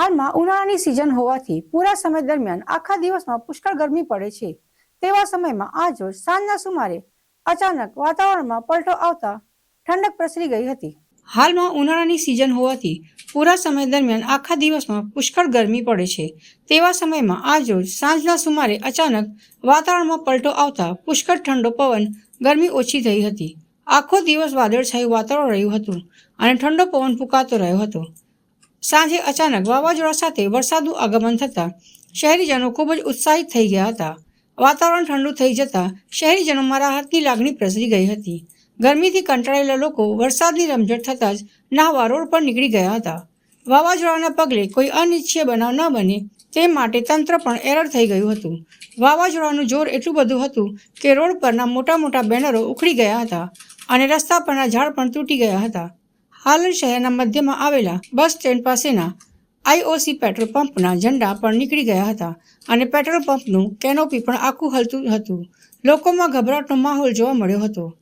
હાલમાં ઉનાળાની સિઝન હોવાથી પૂરા સમય દરમિયાન આખા દિવસમાં પુષ્કળ ગરમી પડે છે. તેવા સમયમાં આજ રોજ સાંજના સુમારે અચાનક વાતાવરણમાં પલટો આવતા ઠંડક પ્રસરી ગઈ હતી. હાલમાં ઉનાળાની સિઝન હોવાથી પૂરા સમય દરમિયાન આખા દિવસમાં પુષ્કળ ગરમી પડે છે. તેવા સમયમાં આજ રોજ સાંજના સુમારે અચાનક વાતાવરણમાં પલટો આવતા પુષ્કળ ઠંડો પવન ગરમી ઓછી થઈ હતી. આખો દિવસ વાદળછાયું વાતાવરણ રહ્યું હતું અને ઠંડો પવન ફૂંકાતો રહ્યો હતો. સાંજે અચાનક વાવાઝોડા સાથે વરસાદનું આગમન થતાં શહેરીજનો ખૂબ જ ઉત્સાહિત થઈ ગયા હતા. વાતાવરણ ઠંડુ થઈ જતાં શહેરીજનોમાં રાહતની લાગણી પ્રસરી ગઈ હતી. ગરમીથી કંટાળેલા લોકો વરસાદની રમઝટ થતાં જ નાહવા રોડ પર નીકળી ગયા હતા. વાવાઝોડાના પગલે કોઈ અનિચ્છીય બનાવ ન બને તે માટે તંત્ર પણ એરર થઈ ગયું હતું. વાવાઝોડાનું જોર એટલું બધું હતું કે રોડ પરના મોટા મોટા બેનરો ઉખડી ગયા હતા અને રસ્તા પરના ઝાડ પણ તૂટી ગયા હતા. હાલ શહેરના મધ્યમાં આવેલા બસ સ્ટેન્ડ પાસેના આઈઓસી પેટ્રોલ પંપના ઝંડા પણ નીકળી ગયા હતા અને પેટ્રોલ પંપનું કેનોપી પણ આખું હલતું હતું. લોકોમાં ગભરાટનો માહોલ જોવા મળ્યો હતો.